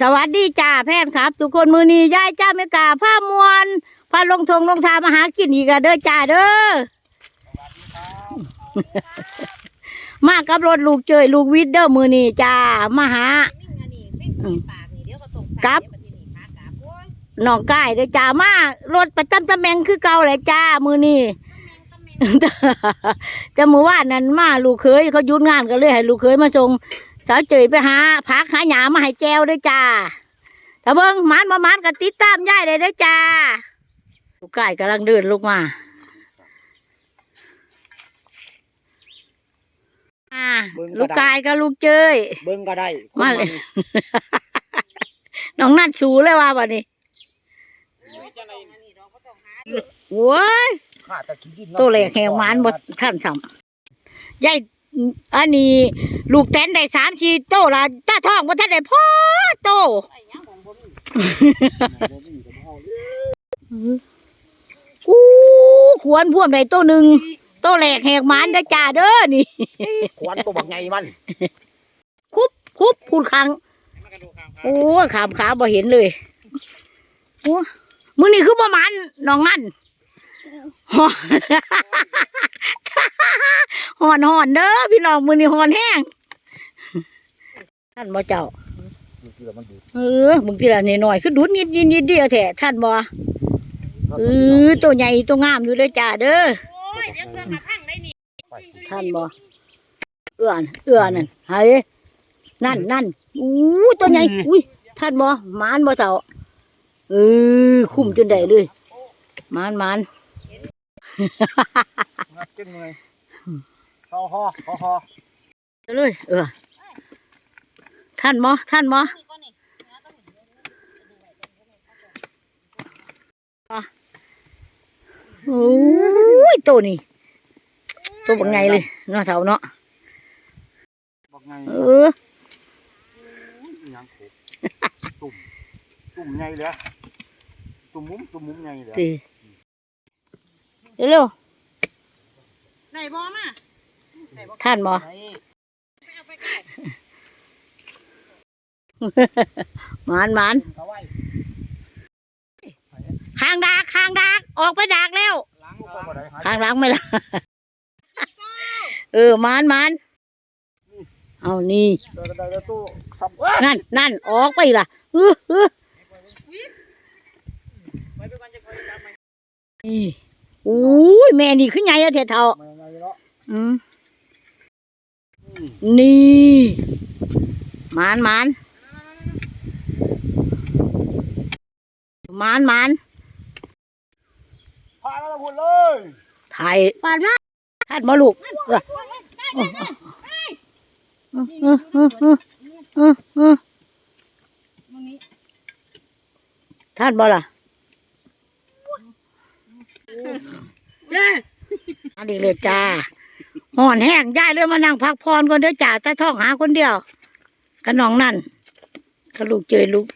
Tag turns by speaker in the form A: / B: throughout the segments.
A: สวัสดีจ้าแพทย์ครับ ทุกคนมือนี้ยายจ้าไม่กล้าผ้ามวนพาลงทงลงทามาหากินอีกอะเด้อจ้าเด้อมากับรถลูกเจยลูกวิทย์เด้อมือนี้จ้ามาหาครับน้องกายเด้อจ้ามารถประจำตำแหน่งคือเก่าแหละจ้ามือนี้จะมือว่านนั้นมาลูกเคยเขาหยุดงานก็เลยให้ลูกเคยมาส่ง สาวเจยไปหาพักหาหยามาให้แจวด้วยจ้าถ้าเบิ้งหมันมามันก็ติดตามยายได้เด้อจ้าลูกกายกำลังเดินลูกมาอ่าลูกกายกับลูกเจย
B: เบิ้งก็ได้
A: มาเลยน้องนัดสูเลยว่าบัดนี้โว้ย
B: ข้าจะกินดิน
A: ตัวเล็กแหงหวานบดท่านสำยายอันนี้ ลูกแตนได้สามชีโตละตาทองว่าท่านได้พ่อโตกูขวนพ่วมได้โตหนึ่งโตแหลกแหกหมันได้อจ้าเด้อนี่
B: ขวานตัวบักไงมัน
A: คุบคุบพูดครั้งโอ้ยขามขาบ่เห็นเลยโอ้มือนี่คือประมาณน้องนั่น หอนหอนหอนเด้อพี่น้องมือนี่หอนแห้งท่านบ่เจ้าเออมึงทีละนิดหน่อยคือดุดนิดนิดนิดเดียวแท้ท่านบ่เออตัวใหญ่ตัวงามอยู่เลยจ้าเด้อท่านบ่เอื้อนเอื้อนั่นเฮ้ยนั่นนั่นอู้ตัวใหญ่อุ้ยท่านบ่หมานบ่เจ้าเออคุ้มจนได้เลยหมานหมาน
B: งัดจึงเลยเขาฮอเขาฮอ
A: เลยเออท่านบ่ท่านบ่โอ้ยตัวนี้ตัวบักไงเลยเนาะเท่าเนาะ
B: บักไง
A: เออ
B: ยังโขกตุ่มตุ่มไงเลยตุ่มมุ้มตุ่มมุ้มไงเลย
A: ตี เร็ว
C: ไหนบอมา
A: ๆท่านบ่หมานหมาน
B: เขาไว้
A: ข้างดากข้างดากออกไปดากแล้ว
B: ล้างเขาบ่ได้หาย
A: ข้างหล้างไม่ละเออหมานหมานเอานี่
B: เดี๋ยวเดี๋ยวตู้ซับ
A: นั่นนั่นออกไปล่ะเออเออนี่ อุ้ยแม่นี่ขึ้นไงญ่อะเถอะเทาอืมนี่มานมานมานมาน
B: ผ่านแล้วคุณเลย
A: ถ่ายผ่านมาถ่ายมาลูกท่านบ่ล่ะ อันนี้เลยจ้าห่อนแห้งยายเลยมานั่งพักพรก่อนเด้อจ้าตาท้องหาคนเดียวกระน้องนั่นกระลูกเจยลูก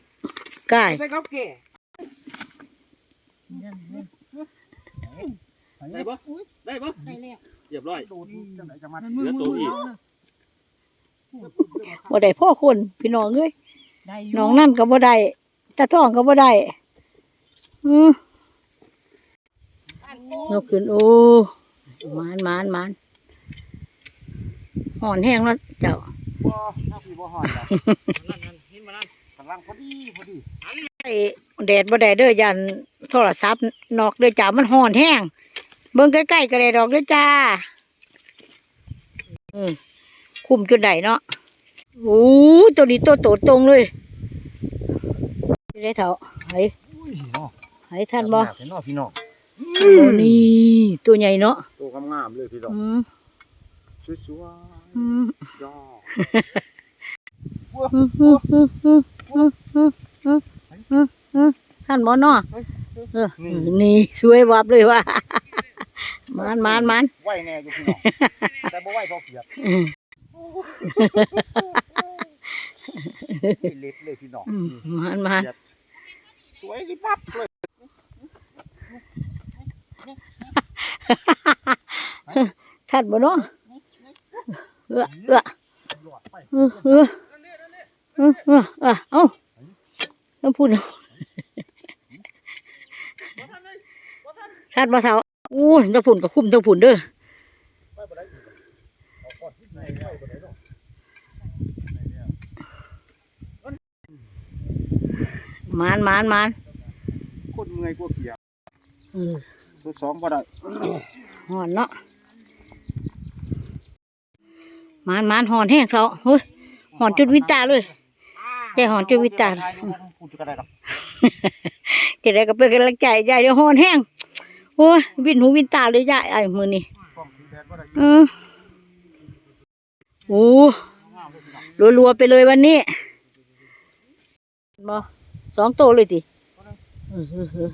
A: กาย
C: ใส่เขาแก่
D: ได้ปะได้ปะ
C: ได้แล้ว
D: เรียบร้อย
B: ดูที่จังไหนจะมา
D: เหลือตัวอีก
A: บ่ได้พ่อคนพี่น้องเอ้ย
C: ได้
A: น้องนั่นก็บ่ได้ตาท้องก็บ่ได้อืม นกขึ้นโอ้มานมานมานห่อนแห้งแล้วเจ้า
B: บ่ถ้าพี่บ่หอนจ้ะ
D: นั่นนั่นเห็นมานั่น
B: กำลังพอดีพอดี
A: แดดบ่ได้เด้อยันโทรศัพท์นอกเด้อจ้ามันห่อนแห้งเบิ่งใกล้ๆก็ได้ดอกเด้อจ้าอืมคุ้มจนได้เนาะโอ้ตัวนี้ตัวโตตรงเลยได้เถอะไห้
B: อุ้ยเนาะ
A: ไห้ท่านบ่
B: เห็นนาะพี่น้อง
A: โอ้นี่ ตัวใหญ่เนาะ
B: ตัวงามๆเลยพี่น้อง
A: อืม
B: สวย
A: อืม
B: ๆยอด
A: อืมอืมอืมอืมอืมอืมอืมอืมอืมท่านบ่เนาะเออนี่สวยวับเลยว่ะมันมันมัน
B: ไหวแน่อยู่พี่น้องแต่บ่ไหวพอเกียบเล็ดเลยพี่น้อง
A: อืมมันมัน
B: สวยดิปั๊บเลย
A: ท่านบ่เนาะเออเออเออเออเออเออเออเอาต้องพูดชาติบ่เท่าอู้ตะพุ่นกับคุ้มตะพุ่นเด้อมานมานมาน
B: คนเมื่อยกว่าเขีย
A: เออ
B: ตัวสองบ่ได้
A: หอนเนาะมานมานหอนแห้งเขาเฮ้ยหอนจุดวิตาเลยแกหอนจุดวิตา
B: พูดก็ได้หรอก
A: จะได้ก็เป็นกำลังใจยายเดี๋ยวหอนแห้งโอ้ยวินหูวินตาเลยยายไอ้มือนี่
B: กล้องสีแดงบ่ได้
A: เออโอ้รัวๆไปเลยวันนี้บอสองโตเลยติเออเออเออ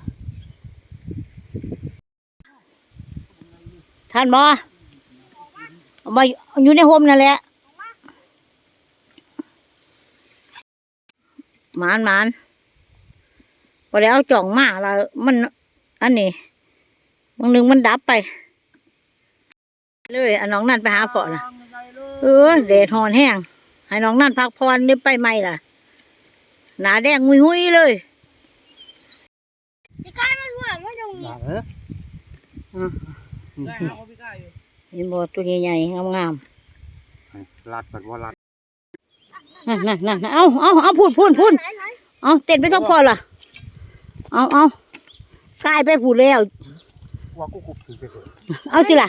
A: ท่านบอเอามาอยู่ในโฮมนั่นแหละหมานหมานพอแล้วจ่องมาแล้วมันอันนี้บางหนึ่งมันดับไป เลยเอาน้องนั่นไปหาพ่อนะเออแดดหอนแห้งให้น้องนั่นพักผ่อนเดี๋ยวไปไหมล่ะ หนาแดงงุยหุยๆเลย
B: อย่าเอ้อ
D: ได้ครับพี่กายอยู่
A: เห็นบ่ตัวใหญ่ๆงาม
B: ลัดแบบว่าลัด
A: ๆนั่นนั่นนั่นเอาเอาเอาพูดพูดพูดเอาเต้นไปต้องพอล่ะเอาเอากลายไปพูดแล้ว
B: ว่ากูคุบถือเฉย
A: เอาจิล่ะ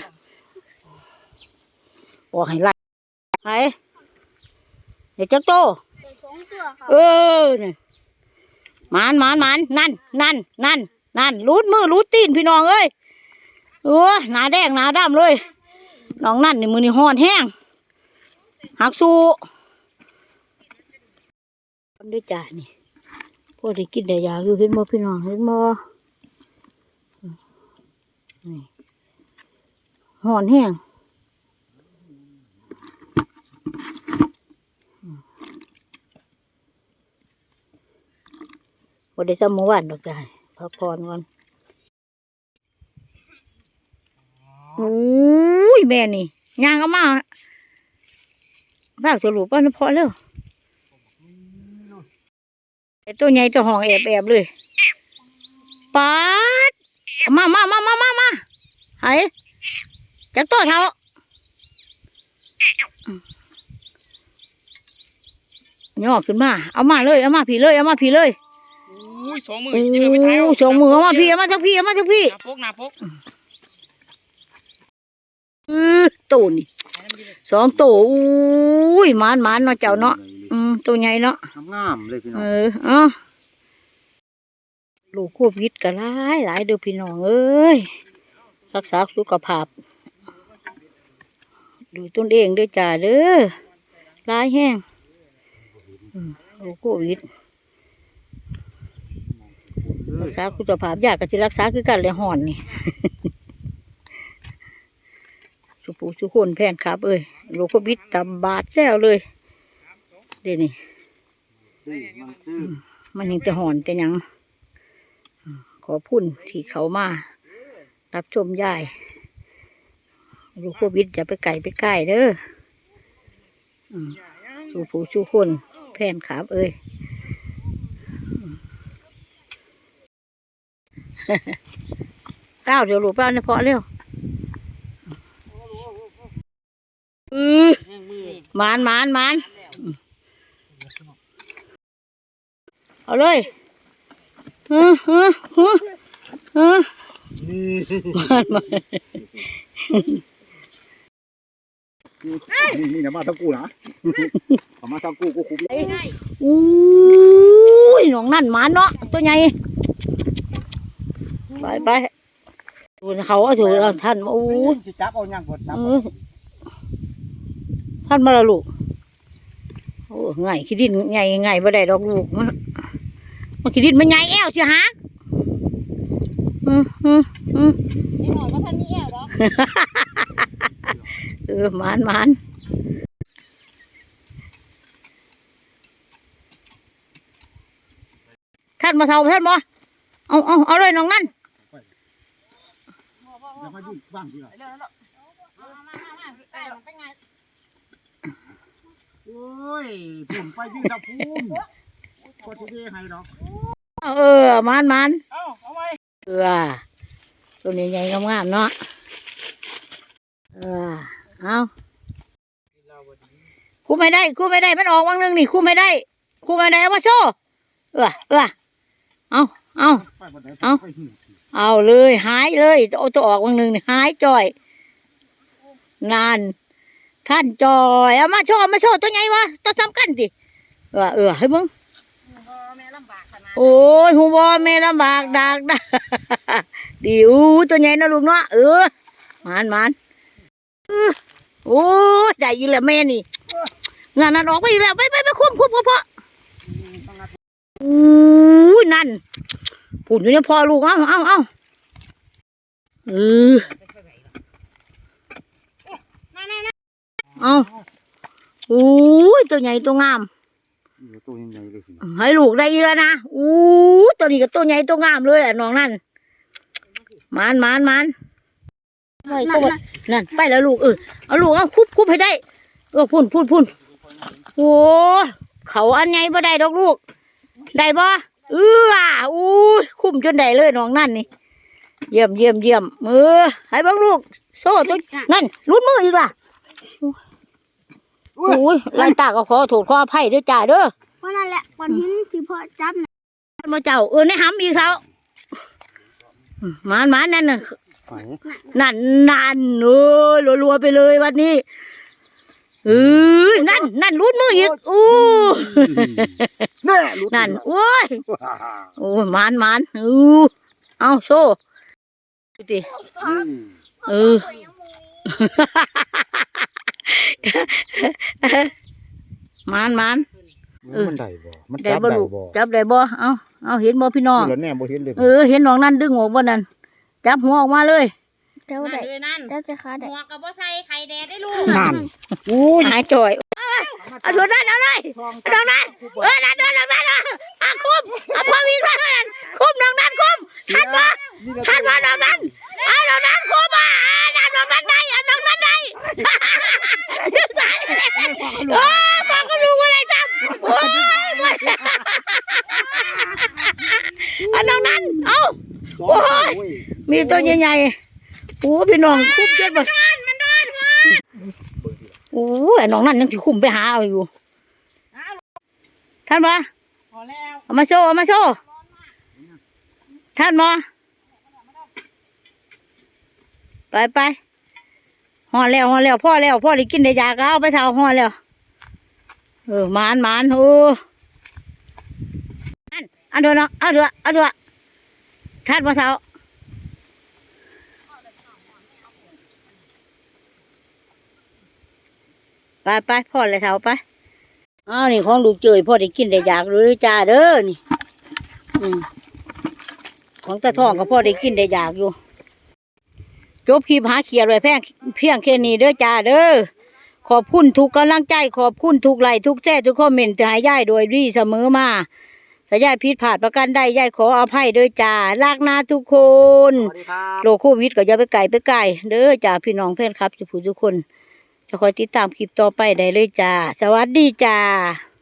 A: บอกให้ไล่ไห้เดี๋ยวจักโตเออนี่นหมานหมานหมานนั่นนั่นนั่นนั่นรูดมือรูดตีนพี่น้องเอ้ย เออหนาแดงหนาดำเลยน้องนั่นนี่มือนี่ห้อนแห้งหักสู้ทำด้วยจ่านี่พวกที่กินได้ยาอยู่เห็นบ่พี่น้องเห็นบ่นี่ห้อนแห้งบ่ได้ซ้ำเมื่อวานดอกจ้ะพักผ่อนก่อนโอ้ยแม่นี่ย่างก็มาบ้าตัวหลูกป้านพอแล้วไอ้ตัวใหญ่ตัวห้องแอบแอบๆเลยปาดมามามามามามาไห้จักตัวเท่าย่อขึ้นมา เอามาเลย เอามาผีเลย เอามาผีเลย
D: อุ้ยสองมือ
A: โอ้
D: จะเดินไปท้าย
A: สองมือเอามาพี่เอามาทั้งพี่เอามาทั้งพี่
D: หน้าปกหน้าปก
A: อือตูนี่สองตัวอุ้ยหมานหมานเนาะเจ้าเนาะอืมตัวใหญ่เนาะ
B: งามเลยพี่น้
A: เอ
B: อง
A: อเอาลูกโควิดก็หลายหลายเด้อพี่น้องเอ้ยรักษาสุขภาพ ดูตนเองเด้อจ้าเด้อหลายแห้งอืมลูกโควิดรักษาคุณภาพยากก็สิรักษาคือกันเลยห่อนนี่ สุปูสุคนแพนครับเอ้ยโลกบิดตำบาดแซวเลยเดี๋ยวนี้
B: นี่มันคือ
A: มันยังแต่ห่อนแต่หยังอืมขอพุ่นที่เขามา รับชมยายลูกโควิดอย่าไปไก่ไปใกล้เด้ออืมสุปูสุคนแพนครับเอ้ยเก้าวเดี๋ยวลูกเป้าเนี่ยพอเร็ว อือมานมานมานเอาเลยเออเออเออเออ
B: นี่
A: หมานมาน
B: นี่นะมาทั้งกูนะมาทั้งกูกูคุบ
A: อู้ยน้องนั่นมานเนาะตัวใหญ่ไปไปดูเขาเอาถือท่านมาอู้ย
B: สิจับเอาย่างกดจับ
A: เออท่านมาและลูกโอ้ไงขี้ดินไงไงบ่ได้ดอกลูกมันมันขี้ดินมันใหญ่แอวสิฮะอืมอืมอืม
C: นี่หน่อยก็พันนี่แอวหรอ
A: เออหมานหมานท่านมาเท่าท่านบ่เอาเอาเอาเลยน้องนั่น
B: อย่ามายุ่งบ้างสิล่ะ โอ้ยผมไปยืนตะพูนคนที่ที่ให้ดอก
A: เออมันมัน
D: เอ้าเอาไว้
A: เออตัวนี้ใหญ่งามๆเนาะเออเอาคู่ไม่ได้คู่ไม่ได้มันออกวังหนึงนี่คู่ไม่ได้คู่ไม่ได้เอามาโซ่เออเออเอาเอา
B: ไปบ่ได้
A: เอ้า
B: ไปหิ้ว
A: เอาเลยหายเลยเอาตัวออกวังหนึงนี่หายจ่อย นาน ท่านจอยเอามาโชว์เอามาโชว์ตัวใหญ่วะตัวสำคัญสิเออเออให้มึง
C: พ่อแม่ลำบากนาด
A: โอ้ยหูบอแม่ลำบากดากดาดิวตัวใหญ่นะลูกเนาะเออมานมานโอ้ยได้อยินแล้วแม่นี่งานนั้นออกไปอีกแล้วไปไปไปคุ้มคุ้มพ่อโอ้ยนั่นปุ่นอยู่เนี่ยพอลูกเอ้าเอาเอาเออ
C: มาแน่นะ
A: เอาโอ้ยตัวใหญ่ตัวงาม
B: เดี๋ยวตัวใหญ่ๆเลยสิ
A: ให้ลูกได้อีกแล้วนะอู้ตัวนี้ก็ตัวใหญ่ตัวงามเลยอะน้องนั่นมานมานมานไม่ก็ว่านั่นไปแล้วลูกเออเอาลูกเอาคุบคุบให้ได้เออพุ่นพุ่นพุ่นโอ้เขาอันใหญ่บ่ได้ดอกลูก ได้บ่เอออะอู้ยคุ้มจนได้เลยน้องนั่นนี่เยี่ยมเยี่ยมเยี่ยมเออให้เบังลูก โซ่ตัวนั่นลุ้นมืออีกล่ะโอ้ยไล่ตาก็ขอโทษขออภัยด้วยจ้าเด้อ
C: เพราะนั่นแหละก่อนหินที่พ่อจับน่ะ
A: มาเจ้าเออในหำอีกเขาหมานหมานนั่นน่ะ
B: ไป
A: นั่นนั่นเออรัวๆไปเลยวันนี้เออนั่น นั่นรุดมืออีกอู้
B: แน่รู้
A: นั่นโอ้ย
B: ฮ่าฮ่า
A: โอ้ยหมานหมานอู้เอาโซ่ดูดิ
B: อืม
A: เออห มานหมานเออ
B: มันได้บ่มัน
A: ได้
B: จับ
A: บ่
B: ได้
A: ลูก
B: บ่
A: จับได้บ่เอาเอาเห็นบ่พี่น้อง
B: แล้วแน่บ่เห็นเลย
A: เออเห็นน้องนั่นดึงออกบ่นั่นจับหัวออกมาเลย
C: เจ้า
D: นั่น
C: ได้
D: เลยนั่น
C: เจ้าจะขาได้
D: หัวกับบ่ใส่ไข่แดดได้ลูก
B: นั่นอู้ย
A: หายจ่อย เอาดูนั่นเอาเลยเอาดอกนั้นเออนั่นเดินดอกนั้นอะอะคุมเอาพอวิ่งเลยนั่นคุมดอกนั้นคุมทันมาทันมาดอกนั้นเอาดอกนั้นคุมอะอะดอกนั้นได้อะดอกนั้นได้ดึงสายเลยโอ้ยบอกก็รู้ว่าอะไรซ้ำโอ้ยหมดเอาดอกนั้นเอาโอ้ยมีตัวใหญ่ๆโอ้พี่น้องคุมจนหมด โอ้ยน้องนั่นยังถือคุมไปหาเอาอยู่ท่านมา
D: พอแล้ว
A: เอามาโชว์เอามาโชว์ท่านมาไปไปห่อแล้วห่อแล้วพ่อแล้วพ่อได้กินได้ยากแล้วเอาไปเท่าห่อแล้วเออหมานหมานโอ้อันอันเดือนะอันเดืออันเดือท่านมาเท่า ไปไปพ่อเลยเท่าไปอ้าวนี่ของลูกเจยพ่อได้กินได้อยากรู้ด้วยจ้าเด้อนี่อืมของตาทองก็พ่อได้กินได้อยากอยู่ จบคลิปหาเขียดไว้แพงเพียงแค่นี้เด้อจ้าเด้อขอบคุณทุกกำลังใจขอบคุณทุกไลค์ทุกแจ้ทุกคอมเมนต์ที่ให้ย่ายโดยดีเสมอมาถ้าย่ายผิดพลาดประกันใดย่ายขออภัยเด้อจ้าลากนาทุกคน
B: สวัสดีครับ
A: โรคโควิดก็อย่าไปไกลไปไกลเด้อจ้าพี่น้องเพื่อนครับทุกผู้ทุกคน จะคอยติดตามคลิปต่อไปได้เลยจ้า สวัสดีจ้า